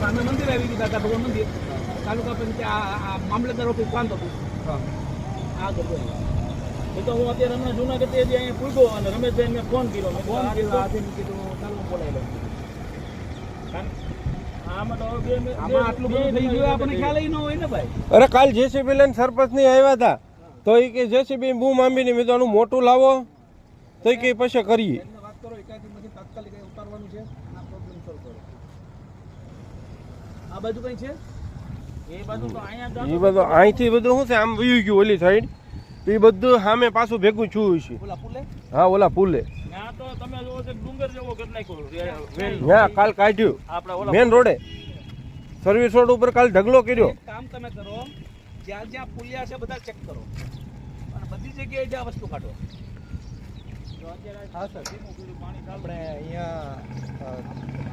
સામે મંદિર આવી ગયું દાદા ભગવાન મંદિર. તાલુકા પંચાયત આ મામલતદાર ઓફિસ બંધ હતું. આ ગયું એ તો હું અત્યારે હમણાં જુનાગઢથી અહીંયા પૂછ્યો અને રમેશભાઈ મેં ફોન કર્યો. મેં ફોન કર્યો આજે મેં કીધું ચાલો બોલાવી લઉં. આમાં તો હવે બે આમાં આટલું બધું થઈ ગયું આપણને ખ્યાલ ય ન હોય ને ભાઈ. અરે કાલ જેસીબી લઈને સરપંચની આવ્યા હતા. તો એ કે જેસીબી બૂમ આંબીને મેં તો મોટું લાવો. તો એ કે પછી કરીએ. તાત્કાલિક અહીં ઉતારવાનું છે. આ પ્રોબ્લેમ સોલ્વ કરો. આ બાજુ કઈ છે? એ બાજુ તો અહીંયા એ બધું અહીંથી બધું શું છે? આમ વયું ગયું ઓલી સાઈડ એ બધું સામે પાછું ભેગું છું છે ઓલા પુલે? હા ઓલા પુલે. તો તમે જોવો છો ડુંગર જેવો કરી નાખ્યો હા કાલ કાઢ્યું. મેન રોડે સર્વિસ રોડ ઉપર કાલ ઢગલો કર્યો. કામ તમે કરો જ્યાં જ્યાં પુલિયા છે બધા ચેક કરો. અને બધી જગ્યાએ જ્યાં વસ્તુ કાઢો. હા સર આપણે અહીંયા